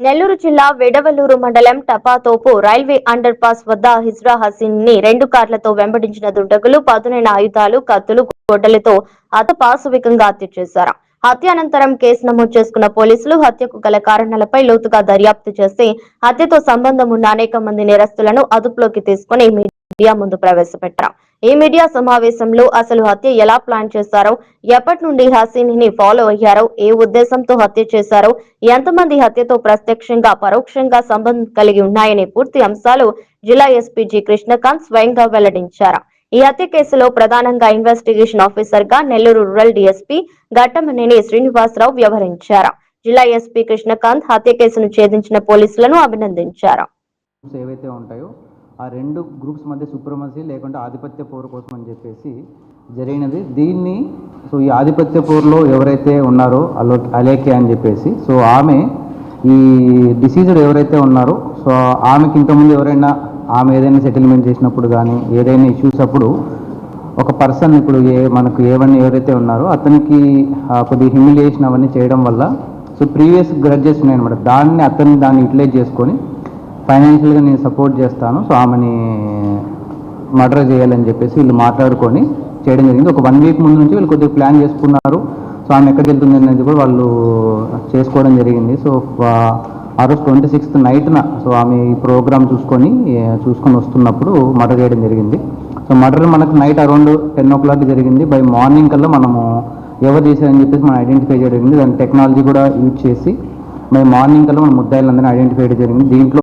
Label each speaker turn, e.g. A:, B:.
A: నెల్లూరు జిల్లా వెడవలూరు మండలం Tapathopu railway under pass వద్ద హిజ్రా హసీన్ని రెండు కార్లతో వెంబడించిన దుండగులు పదునైన ఆయుధాలు కత్తులు గొడ్డలతో అత పాశవికంగా హత్య చేశారు. హత్య అనంతరం కేసు నమోదు చేసుకున్న పోలీసులు హత్యకు గల కారణాలపై లోతుగా దర్యాప్తు చేసి హత్యతో సంబంధం ఉన్న అనేక మంది నేరస్తులను అదుపులోకి తీసుకుని మీడియా ముందు ప్రవేశపెట్టారు. ఈ మీడియా సమావేశంలో అసలు హత్య ఎలా ప్లాన్ చేశారో ఎప్పటి నుండి హసీని ని ఫాలో అయ్యారో ఏ ఉద్దేశంతో హత్య చేశారో ఎంతమంది హత్యతో ప్రత్యక్షంగా పరోక్షంగా సంబంధం కలిగి ఉన్నాయనే పూర్తి అంశాలు జిల్లా ఎస్పీ జి కృష్ణకాంత్ స్వయంగా వెల్లడించారు. ఈ హత్య కేసులో ప్రధానంగా ఇన్వెస్టిగేషన్ ఆఫీసర్గా నెల్లూరు రూరల్ డీఎస్పీ ఘట్టమనేని శ్రీనివాసరావు వ్యవహరించారు. జిల్లా ఎస్పీ కృష్ణకాంత్ హత్య కేసును ఛేదించిన పోలీసులను అభినందించారు.
B: ఏవైతే ఉంటాయో ఆ రెండు గ్రూప్స్ మధ్య సుప్రమసీ లేకుంటే ఆధిపత్య పోరు కోసం అని చెప్పేసి జరిగినది. దీన్ని సో ఈ ఆధిపత్య పోరులో ఎవరైతే ఉన్నారో అలో అలేకే అని చెప్పేసి సో ఆమె ఈ డిసీజ్డ్ ఎవరైతే ఉన్నారో సో ఆమెకి ఇంతకుముందు ఎవరైనా ఆమె ఏదైనా సెటిల్మెంట్ చేసినప్పుడు కానీ ఏదైనా ఇష్యూస్ అప్పుడు ఒక పర్సన్ ఇప్పుడు ఏ మనకు ఏవన్నీ ఎవరైతే ఉన్నారో అతనికి కొద్ది కొద్దిగా హ్యూమిలియేషన్ అవన్నీ చేయడం వల్ల సో ప్రీవియస్ గ్రడ్జెస్ ఉన్నాయన్నమాట. దాన్ని అతన్ని దాన్ని యూటిలైజ్ చేసుకొని ఫైనాన్షియల్గా నేను సపోర్ట్ చేస్తాను సో ఆమెని మర్డర్ చేయాలని చెప్పేసి వీళ్ళు మాట్లాడుకొని చేయడం జరిగింది. ఒక వన్ వీక్ ముందు నుంచి వీళ్ళు కొద్దిగా ప్లాన్ చేసుకున్నారు సో ఆమె ఎక్కడికి వెళ్తుంది అనేది కూడా వాళ్ళు చేసుకోవడం జరిగింది. సో వా- ఆ రోజు ట్వంటీ సిక్స్త్ నైట్న సో ఆమె ఈ ప్రోగ్రామ్ చూసుకొని చూసుకొని వస్తున్నప్పుడు మర్డర్ చేయడం జరిగింది. సో మర్డర్ మనకు night around ten o'clock జరిగింది. బై మార్నింగ్ కల్లా మనము ఎవరు చేశారని చెప్పేసి మనం ఐడెంటిఫై చేయడం జరిగింది. దాని టెక్నాలజీ కూడా యూజ్ చేసి మై మార్నింగ్ కల్లా మన ముద్దాయిలందరినీ ఐడెంటిఫై చేయడం జరిగింది. దీంట్లో